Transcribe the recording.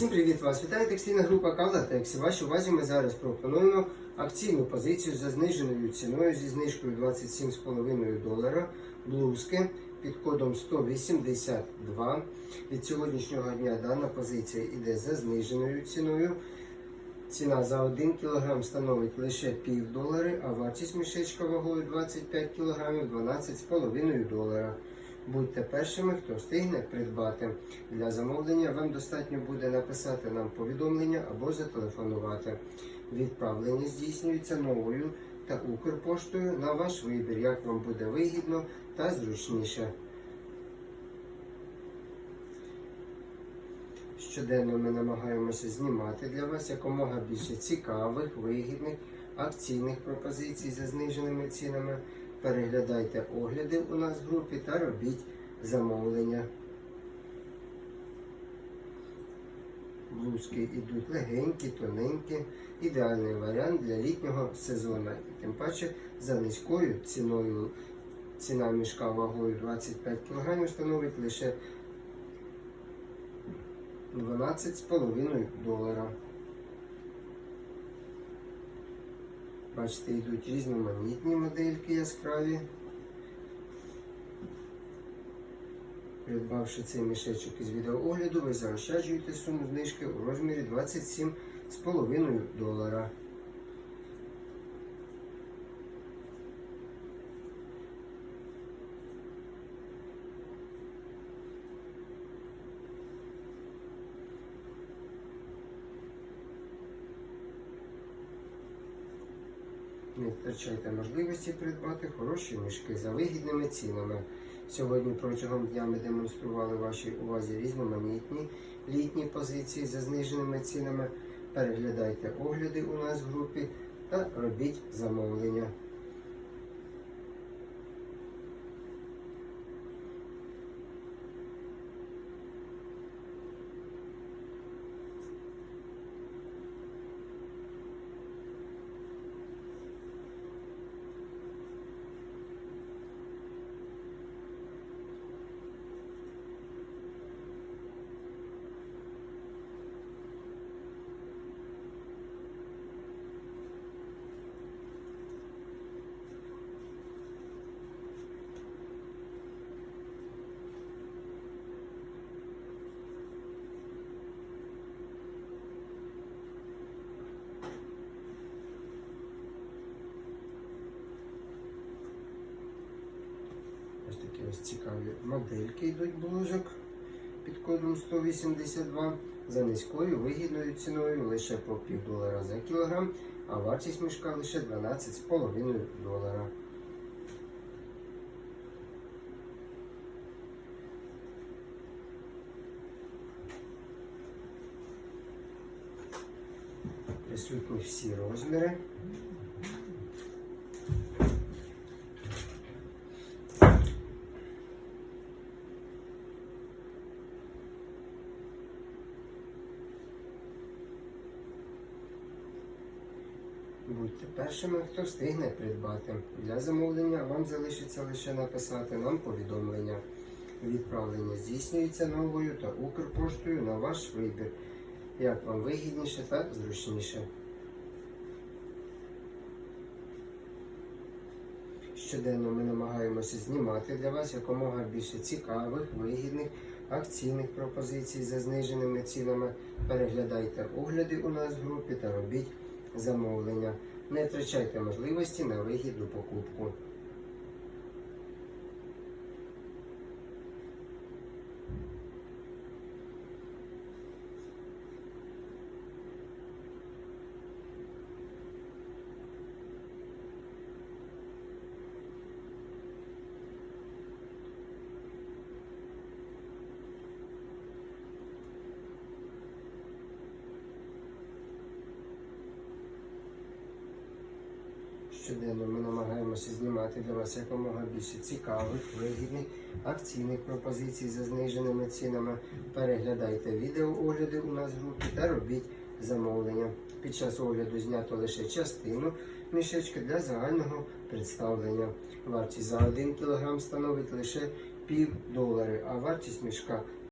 Всім привіт вас! Вітає текстильна група Кавлатекс. Вашій увазі ми зараз пропонуємо акційну позицію за зниженою ціною зі знижкою 27,5 долара блузки під кодом 182. Від сьогоднішнього дня дана позиція йде за зниженою ціною. Ціна за 1 кг становить лише пів долари, а вартість мішечка вагою 25 кг 12,5 долара. Будьте першими, хто встигне придбати. Для замовлення вам достатньо буде написати нам повідомлення або зателефонувати. Відправлення здійснюється новою та Укрпоштою на ваш вибір, як вам буде вигідно та зручніше. Щоденно ми намагаємося знімати для вас якомога більше цікавих, вигідних, акційних пропозицій за зниженими цінами. Переглядайте огляди у нас в групі та робіть замовлення. Блузки йдуть легенькі, тоненькі, ідеальний варіант для літнього сезону. І тим паче за низькою ціною. Ціна мішка вагою 25 кг становить лише 12,5 долара. Бачите, йдуть різноманітні модельки яскраві. Придбавши цей мішечок із відеоогляду, ви заощаджуєте суму знижки у розмірі 27,5 долара. Не втрачайте можливості придбати хороші мішки за вигідними цінами. Сьогодні протягом дня ми демонстрували вашій увазі різноманітні літні позиції за зниженими цінами. Переглядайте огляди у нас в групі та робіть замовлення. Ось цікаві модельки йдуть блузок під кодом 182 за низькою вигідною ціною лише по пів долара за кілограм, а вартість мішка лише 12,5 долара. Присутні всі розміри. Будьте першими, хто встигне придбати. Для замовлення вам залишиться лише написати нам повідомлення. Відправлення здійснюється новою та Укрпоштою на ваш вибір, як вам вигідніше та зручніше. Щоденно ми намагаємося знімати для вас якомога більше цікавих, вигідних, акційних пропозицій за зниженими цінами. Переглядайте огляди у нас в групі та робіть замовлення. Не втрачайте можливості на вигідну покупку. Щоденно ми намагаємося знімати для вас якомога більше цікавих, вигідних, акційних пропозицій за зниженими цінами. Переглядайте відеоогляди у нас в групі та робіть замовлення. Під час огляду знято лише частину мішечка для загального представлення. Вартість за 1 кг становить лише пів долари, а вартість мішка